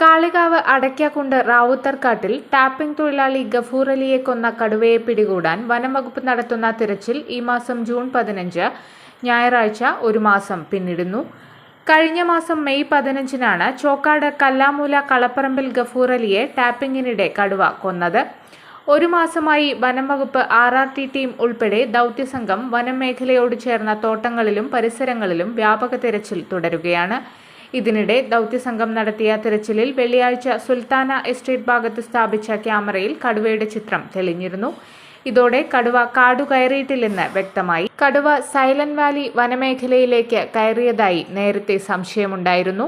Kalikavu Adakkakundu റാവുത്തർക്കാട്ടിൽ tapping തൊഴിലാളി ഗഫൂർ അലിയെ കൊന്ന കടുവയെ പിടികൂടാൻ വനംവകുപ്പ് നടത്തുന്ന തിരച്ചിൽ ഈ മാസം ജൂൺ പതിനഞ്ച്. ഞായറാഴ്ച ഒരു മാസം പിന്നിടുന്നു. കഴിഞ്ഞ മാസം മെയ് പതിനഞ്ചിനാണ് ചോക്കാട് കല്ലാമൂല കളപ്പറമ്പിൽ ഗഫൂർ അലിയെ ടാപ്പിംഗിനിടെ കടുവ കൊന്നത്. ഒരു മാസമായി വനംവകുപ്പ് ആർ ആർ ടി ടീം ഉൾപ്പെടെ ദൗത്യസംഘം വനം മേഖലയോട് ചേർന്ന തോട്ടങ്ങളിലും പരിസരങ്ങളിലും വ്യാപക തിരച്ചിൽ തുടരുകയാണ്. ഇതിനിടെ ദൗത്യസംഘം നടത്തിയ തിരച്ചിലിൽ വെള്ളിയാഴ്ച സുൽത്താന എസ്റ്റേറ്റ് ഭാഗത്ത് സ്ഥാപിച്ച ക്യാമറയിൽ കടുവയുടെ ചിത്രം തെളിഞ്ഞിരുന്നു. ഇതോടെ കടുവ കാടു കയറിയിട്ടില്ലെന്ന് വ്യക്തമായി. കടുവ സൈലന്റ് വാലി വനമേഖലയിലേക്ക് കയറിയതായി നേരത്തെ സംശയമുണ്ടായിരുന്നു.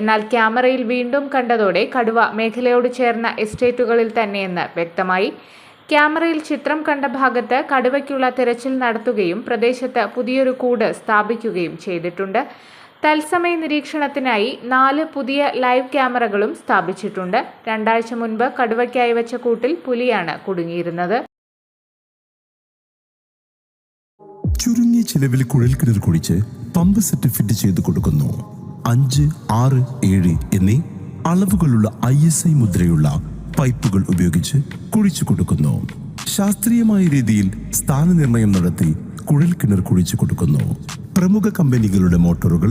എന്നാൽ ക്യാമറയിൽ വീണ്ടും കണ്ടതോടെ കടുവ മേഖലയോട് ചേർന്ന എസ്റ്റേറ്റുകളിൽ തന്നെയെന്ന് വ്യക്തമായി. ക്യാമറയിൽ ചിത്രം കണ്ട ഭാഗത്ത് കടുവയ്ക്കുള്ള തിരച്ചിൽ നടത്തുകയും പ്രദേശത്ത് പുതിയൊരു കൂട് സ്ഥാപിക്കുകയും ചെയ്തിട്ടുണ്ട്. തത്സമയ നിരീക്ഷണത്തിനായി നാല് പുതിയ ലൈവ് ക്യാമറകളും സ്ഥാപിച്ചിട്ടുണ്ട്. രണ്ടാഴ്ച മുൻപ് കടുവയ്ക്കായി വെച്ച കൂട്ടിൽ പുലിയാണ് കുടുങ്ങിയിരുന്നത്. ചുരുങ്ങിയ ചിലവിൽ കുഴൽക്കിണർ കുഴിച്ച് പമ്പ് സെറ്റ് ഫിറ്റ് ചെയ്ത് കൊടുക്കുന്നു. അഞ്ച് ആറ് ഏഴ് എന്നീ അളവുകളുള്ള ഐ എസ് ഐ മുദ്രയുള്ള പൈപ്പുകൾ ഉപയോഗിച്ച് കുഴിച്ചു കൊടുക്കുന്നു. ശാസ്ത്രീയമായ രീതിയിൽ സ്ഥാനനിർണയം നടത്തി കുഴൽക്കിണർ കുഴിച്ചു കൊടുക്കുന്നു. പ്രമുഖ കമ്പനികളുടെ മോട്ടോറുകൾ